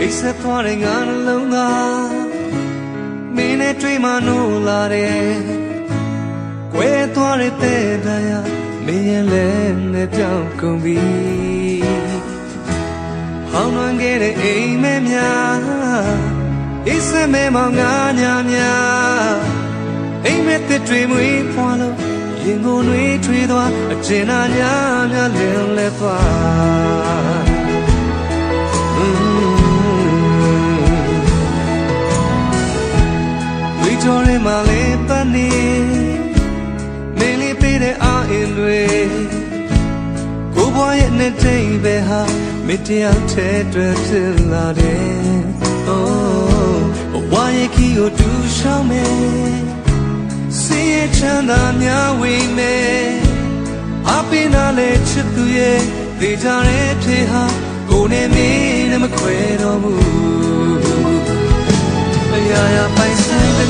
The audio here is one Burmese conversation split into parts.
အိပ်ဆက်သွားတဲ့ငါနှလုံးသားမင်းနဲ့တွေ့မှနိုးလာတယ်ကွဲသွားတဲ့တဲ့တရားမင်းရဲ့လက်နဲ့ပြောင်းကုန်ပြီဟောင်းနှံခဲ့တဲ့အိမ်မဲများအိပ်ဆက်မဲမောင်ငါညာများအိမ်မဲတစ်တွေမွေးဖွာလို့ရင်ကိုယ်တွေထွေးသွားအကျဉ်းနာညာများလင်းလဲသွား တော်ရဲမှာလေးပတ်နေမင်းလေးပေးတဲ့အာအင်တွေကိုဘွားရဲ့နဲ့တိတ်ပဲဟာမတရားတဲ့တွေ့ဖြစ်လာတယ် Oh ဘဝရဲ့ခီကိုတူရှောင်းမယ်စီးရဲ့ချမ်းသာများဝေးမယ်အပင်နာလေချစ်သူရဲ့ဒေကြတဲ့ဖြေဟာကိုနဲ့မင်းနဲ့မခွဲတော့ဘူးအရာရာပိုင်ဆိုင်သ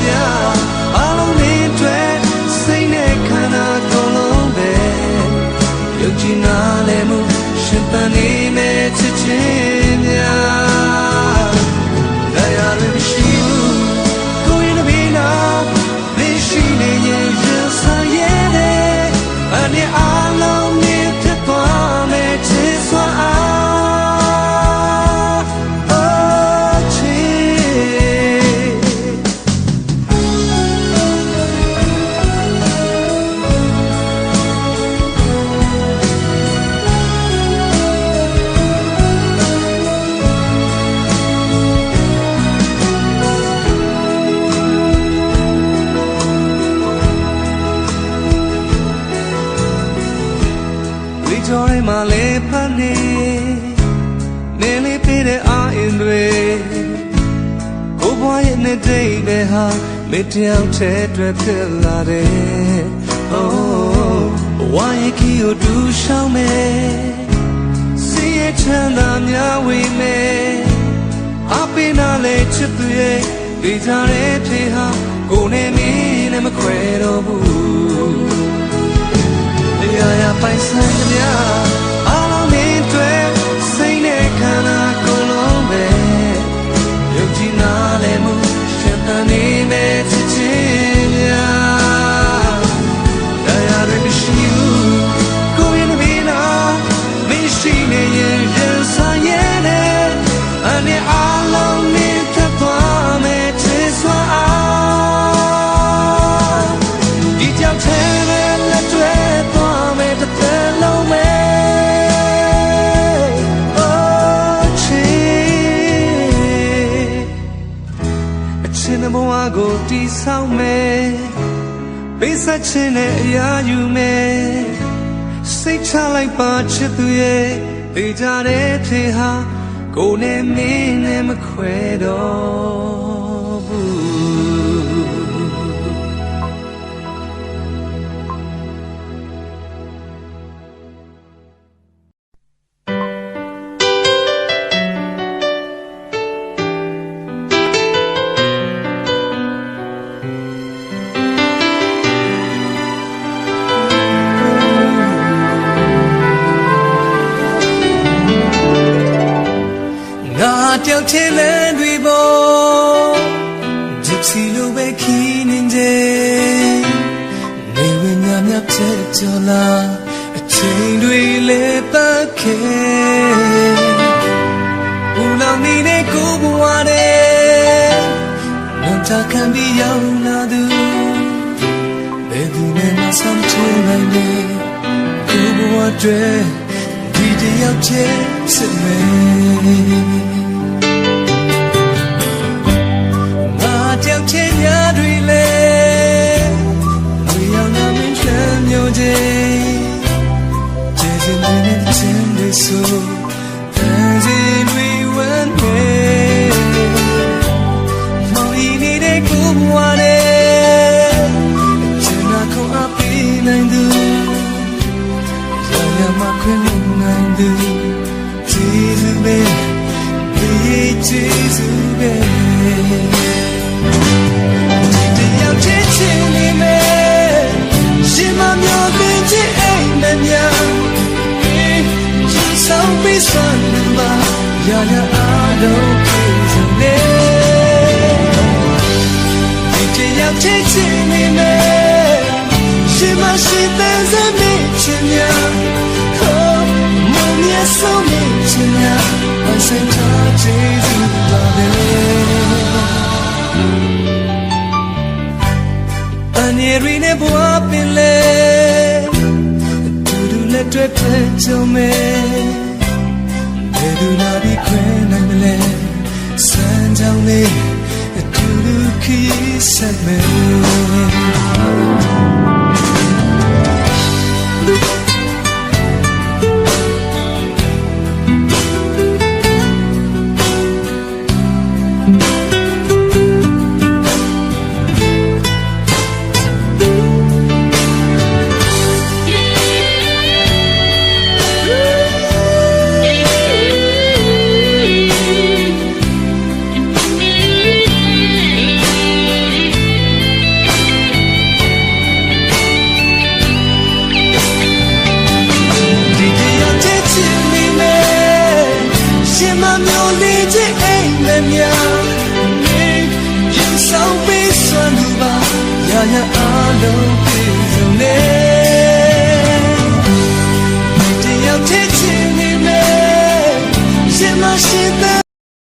မှာလေဖတ်နေနေလေးပေးတဲ့အာအင်တွေကိုဘွားရဲ့နဲ့တိတ်ပဲဟာမတယောက်တည်းတွေ့ဖြစ်လာတယ် Oh ဘဝရဲ့ခီကိုတူရှောင်းမယ်စီးရဲ့ချမ်းသာများဝေးမယ်အပင်နာလေချစ်သူရဲ့ဒီကြတဲ့ဖြေဟာကိုနဲ့မင်းနဲ့မခွဲတော့ဘူးအ ရာရာပိုင်ဆိုင်ကြမြအလုံးမင်းတွေ့စိတ်နဲ့ခန္ဓာကိုယ်လုံးပဲယုံကြည်နာလဲမှုရှင်သန်နေမဲ့ချစ်ချင်းများတရားတွေမရှိဘူးကိုယ်ရင်ဘီနာမရှိနေရင်ရင်ဆိုင် ကိုတီဆောင်မယ်ပေးဆက်ခြင်းနဲ့အရာယူမယ်စိတ်ချလိုက်ပါချစ်သူရဲ့ဒေကြတဲ့ထေဟာကိုယ်နဲ့မင်းနဲ့မခွဲတော့ ယောက်ထဲလဲတွေပေါ်ဂျစ်စီလိုပဲခီးနေတယ်နေဝင်ငါမြတ်တဲ့ကြော်လာအချိန်တွေလဲပတ်ခဲ့ဘူးလောင်နေတဲ့ကိုဘဝတဲ့နွန်တာခံပြီးရောက်လာသူဘယ်သူနဲ့မှဆောင်ချုံနိုင်လေကိုဘဝတွေဒီတယောက်ချစ်စစ်မယ် ကျေစင်တွေနဲ့ချင်း Yeah, yeah, I don't please a name. Did you have to see me, man? She must see there's a bitch in ya. Oh, mom, yes, so bitch in ya. I said, touch is in the day. Anirine boa pile. Do do let me tell me. သူလာပြီးခွဲနိုင်မလဲစမ်းကြောင်းလေးအတူတူခီးဆက်မယ်